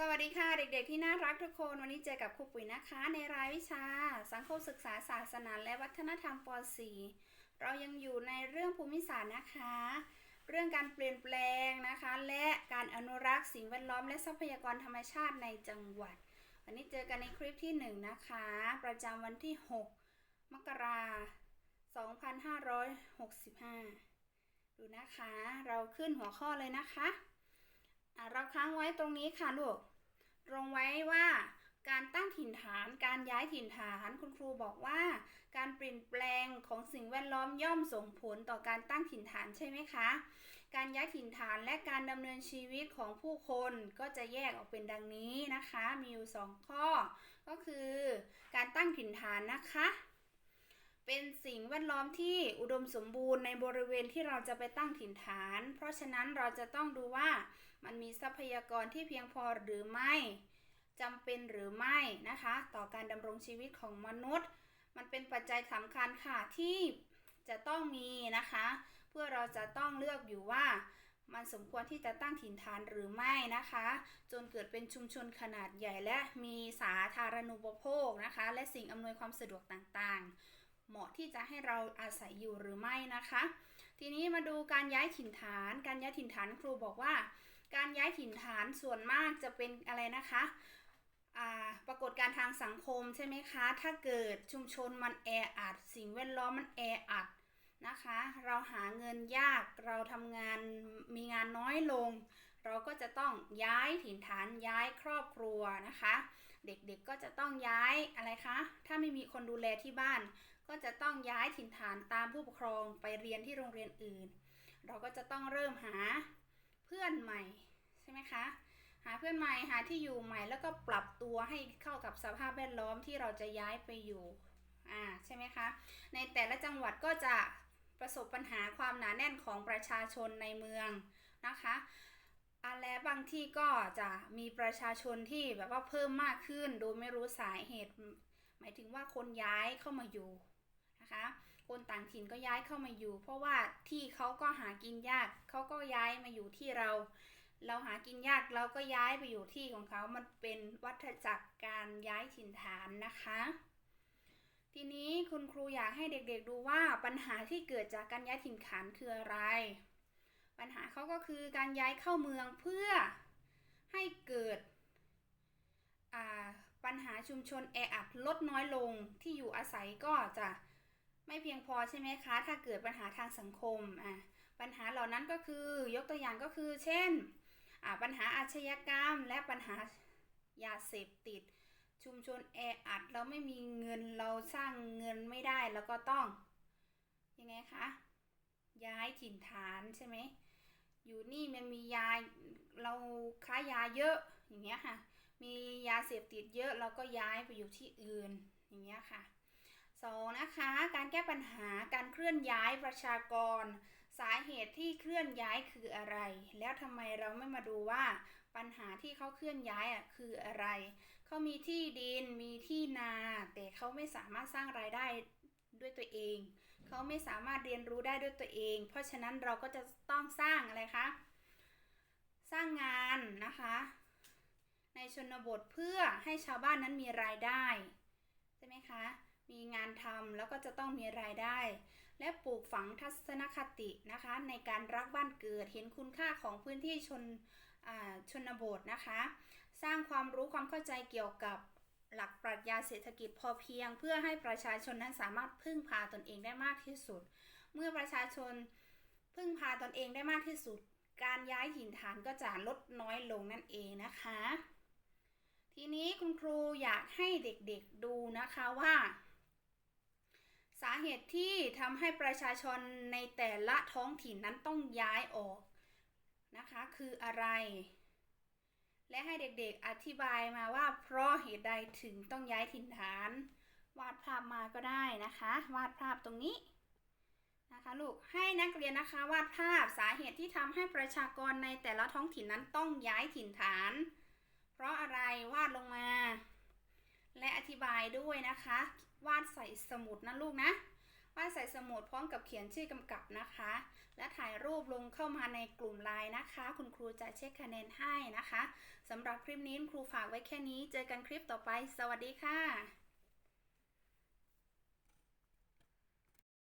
สวัสดีค่ะเด็กๆที่น่ารักทุกคนวันนี้เจอกับครูปุ๋ยนะคะ ในรายวิชา สังคมศึกษาศาสนาและวัฒนธรรมป .4 เรายังอยู่ในเรื่องภูมิศาสตร์นะคะ เรื่องการเปลี่ยนแปลงนะคะ และการอนุรักษ์สิ่งแวดล้อมและทรัพยากรธรรมชาติในจังหวัด วันนี้เจอกันในคลิปที่ 1 นะคะ ประจำวันที่ 6 มกราคม2565 ดูนะคะ เราขึ้นหัวข้อเลยนะคะอะ เราค้างไว้ตรงนี้ค่ะลูกตรงไว้ว่าการตั้งถิ่นฐาน การย้ายถิ่นฐาน คุณครูบอกว่า การเปลี่ยนแปลงของสิ่งแวดล้อมย่อมส่งผลต่อการตั้งถิ่นฐานใช่ไหมคะ การย้ายถิ่นฐานและการดำเนินชีวิตของผู้คนก็จะแยกออกเป็นดังนี้นะคะ มีอยู่สองข้อ ก็คือ การตั้งถิ่นฐานนะคะ เป็นสิ่งแวดล้อมที่อุดมสมบูรณ์ในบริเวณที่เราจะไปตั้งถิ่นฐาน เพราะฉะนั้นเราจะต้องดูว่ามันมีทรัพยากรที่เพียงพอหรือไม่จำเป็นหรือไม่นะคะ ต่อการดำรงชีวิตของมนุษย์ มันเป็นปัจจัยสำคัญค่ะที่จะต้องมีนะคะ เพื่อเราจะต้องเลือกอยู่ว่ามันสมควรที่จะตั้งถิ่นฐานหรือไม่นะคะ จนเกิดเป็นชุมชนขนาดใหญ่และมีสาธารณูปโภคนะคะ และสิ่งอำนวยความสะดวกต่างๆ เหมาะที่จะให้เราอาศัยอยู่หรือไม่นะคะ ทีนี้มาดูการย้ายถิ่นฐาน การย้ายถิ่นฐานครูบอกว่า การย้ายถิ่นฐานส่วนมากจะเป็นอะไรนะคะปรากฏการทางสังคมใช่ไหมคะ ถ้าเกิดชุมชนมันแออัด สิ่งแวดล้อมมันแออัดนะคะ เราหาเงินยาก เราทำงานมีงานน้อยลง เราก็จะต้องย้ายถิ่นฐานย้ายครอบครัวนะคะ เด็กๆก็จะต้องย้ายอะไรคะ ถ้าไม่มีคนดูแลที่บ้าน ก็จะต้องย้ายถิ่นฐานตามผู้ปกครองไปเรียนที่โรงเรียนอื่น เราก็จะต้องเริ่มหาเพื่อนใหม่ใช่ไหมคะหาเพื่อนใหม่หาที่อยู่ใหม่แล้วก็ปรับตัวให้เข้ากับสภาพแวดล้อมที่เราจะย้ายไปอยู่อ่าใช่ไหมคะในแต่ละจังหวัดก็จะประสบปัญหาความหนาแน่นของประชาชนในเมืองนะคะอ่าและ บางที่ก็จะมีประชาชนที่แบบว่าเพิ่มมากขึ้น โดยไม่รู้สาเหตุ หมายถึงว่าคนย้ายเข้ามาอยู่นะคะ คนต่างถิ่นก็ย้ายเข้ามาอยู่ เพราะว่าที่เขาก็หากินยากเขาก็ย้ายมาอยู่ที่เรา เราหากินยากเราก็ย้ายไปอยู่ที่ของเขามันเป็นวัฏจักรการย้ายถิ่นฐานนะคะทีนี้คุณครูอยากให้เด็กๆดูว่าปัญหาที่เกิดจากการย้ายถิ่นฐานคืออะไร ปัญหาเขาก็คือการย้ายเข้าเมืองเพื่อให้เกิดปัญหาชุมชนแออัดลดน้อยลงที่อยู่อาศัยก็จะไม่เพียงพอใช่ไหมคะ ถ้าเกิดปัญหาทางสังคมอะปัญหาเหล่านั้นก็คือยกตัวอย่างก็คือ เช่นปัญหาอาชญากรรม และปัญหายาเสพติด ชุมชนแออัดเราไม่มีเงินเราสร้างเงินไม่ได้แล้วก็ต้องยังไงคะย้ายถิ่นฐานใช่ไหม อยู่นี่มันมียาเราค้ายาเยอะอย่างเงี้ยค่ะ มียาเสพติดเยอะเราก็ย้ายไปอยู่ที่อื่นอย่างเงี้ยค่ะสองนะคะการแก้ปัญหาการเคลื่อนย้ายประชากร สาเหตุที่เคลื่อนย้ายคืออะไร แล้วทำไมเราไม่มาดูว่าปัญหาที่เขาเคลื่อนย้ายอะคืออะไรเขามีที่ดินมีที่นา แต่เขาไม่สามารถสร้างรายได้ด้วยตัวเอง เขาไม่สามารถเรียนรู้ได้ด้วยตัวเอง เพราะฉะนั้นเราก็จะต้องสร้างอะไรคะ สร้างงานนะคะ ในชนบทเพื่อให้ชาวบ้านนั้นมีรายได้ใช่ไหมคะ มีงานทำแล้วก็จะต้องมีรายได้ และปลูกฝังทัศนคตินะคะ ในการรักบ้านเกิดเห็นคุณค่าของพื้นที่ชนชนบทนะคะ สร้างความรู้ความเข้าใจเกี่ยวกับ หลักปรัชญาเศรษฐกิจพอเพียง เพื่อให้ประชาชนนั้นสามารถพึ่งพาตนเองได้มากที่สุด เมื่อประชาชนพึ่งพาตนเองได้มากที่สุด การย้ายถิ่นฐานก็จะลดน้อยลงนั่นเองนะคะ ทีนี้คุณครูอยากให้เด็กๆดูนะคะว่า สาเหตุที่ทำให้ประชาชนในแต่ละท้องถิ่นนั้นต้องย้ายออกนะคะคืออะไร และให้เด็กๆอธิบายมาว่า เพราะเหตุใดถึงต้องย้ายถิ่นฐาน วาดภาพมาก็ได้นะคะ วาดภาพตรงนี้นะคะลูกให้นักเรียนนะคะวาดภาพสาเหตุที่ทำให้ประชากรในแต่ละท้องถิ่นนั้นต้องย้ายถิ่นฐาน เพราะอะไรวาดลงมา และอธิบายด้วยนะคะ วาดใส่สมุดนะลูกนะ ว่าใส่สมุดพร้อมกับเขียนชื่อกำกับนะคะ และถ่ายรูปลงเข้ามาในกลุ่มไลน์นะคะ คุณครูจะเช็คคะแนนให้นะคะสำหรับคลิปนี้ครูฝากไว้แค่นี้ เจอกันคลิปต่อไป สวัสดีค่ะ